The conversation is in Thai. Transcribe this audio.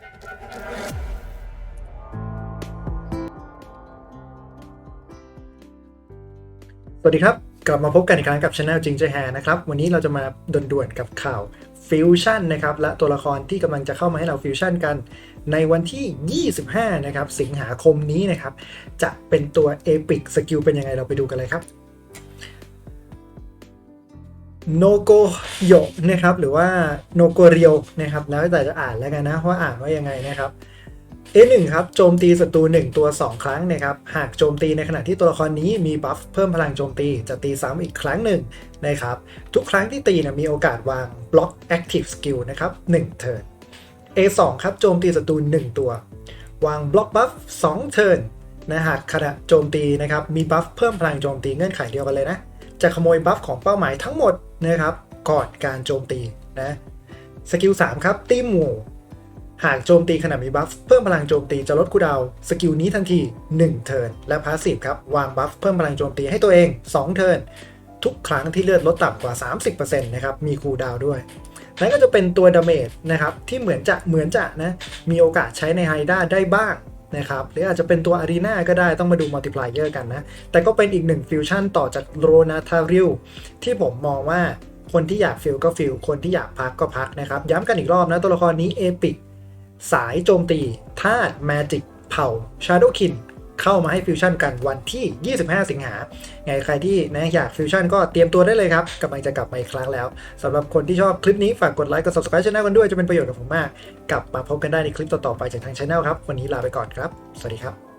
สวัสดีครับ กลับมาพบกันอีกครั้งกับช anel จิงเจแฮนะครับ วันนี้เราจะมาด่วนๆกับข่าวฟิวชั่นนะครับ และตัวละครที่กำลังจะเข้ามาให้เราฟิวชั่นกัน ในวันที่ 25 นะครับ สิงหาคมนี้นะครับ จะเป็นตัวเอพิกสกิลเป็นยังไงเราไปดูกันเลยครับ โนโกโยนะครับหรือว่าโนโกเรียวนะครับแล้วแต่จะอ่านแล้วกันนะว่าอ่านว่ายังไงนะครับ A1 ครับโจมตีศัตรู1ตัว 2 ครั้งนะครับหากโจมตีในขณะที่ตัวละครนี้มีบัฟเพิ่มพลังโจมตีจะตีซ้ำอีกครั้งหนึ่งนะครับทุกครั้งที่ตีนะมีโอกาสวางบล็อก Active Skill นะครับ1เทิร์น A2 ครับโจมตีศัตรู1ตัว วางบล็อกบัฟ2เทิร์นนะหากขณะโจมตีนะครับมีบัฟเพิ่มพลังโจมตีเงื่อนไขเดียวกันเลยนะ จะขโมยบัฟของเป้าหมายทั้งหมดนะครับก่อนการโจมตีนะสกิล3ครับตีหมู่หากโจมตีขณะมีบัฟเพิ่มพลังโจมตีจะลดคูดาวสกิลนี้ทันที 1 เทิร์นและพาสซีฟครับ วางบัฟเพิ่มพลังโจมตีให้ตัวเอง 2 เทิร์นทุกครั้งที่เลือดลดต่ำกว่า 30%นะครับมีคูดาวด้วยนั่นก็จะเป็นตัวดาเมจนะครับที่เหมือนจะเหมือนจะนะมีโอกาสใช้ในไฮด้าได้บ้าง นะครับหรืออาจจะเป็นตัวอารีนาก็ได้ต้องมาดูมัลติพลายเยอร์กันนะ แต่ก็เป็นอีกหนึ่งฟิวชั่นต่อจากโรนาทาริลที่ผมมองว่าคนที่อยากฟิลก็ฟิลคนที่อยากพักก็พักนะครับ ย้ำกันอีกรอบนะ ตัวละครนี้เอพิกสายโจมตีธาตุแมจิกเผ่าชาโดคิน เข้ามาให้ฟิวชั่นกันวันที่ 25 สิงหาไงใครที่นะอยากฟิวชั่นก็เตรียมตัวได้เลยครับกำลังจะกลับมาอีกครั้งแล้วสำหรับคนที่ชอบคลิปนี้ฝากกดไลค์กด subscribe ช่องกันด้วยจะเป็นประโยชน์กับผมมาก กลับมาพบกันได้ในคลิปต่อๆไปจากทางช่องครับ วันนี้ลาไปก่อนครับ สวัสดีครับ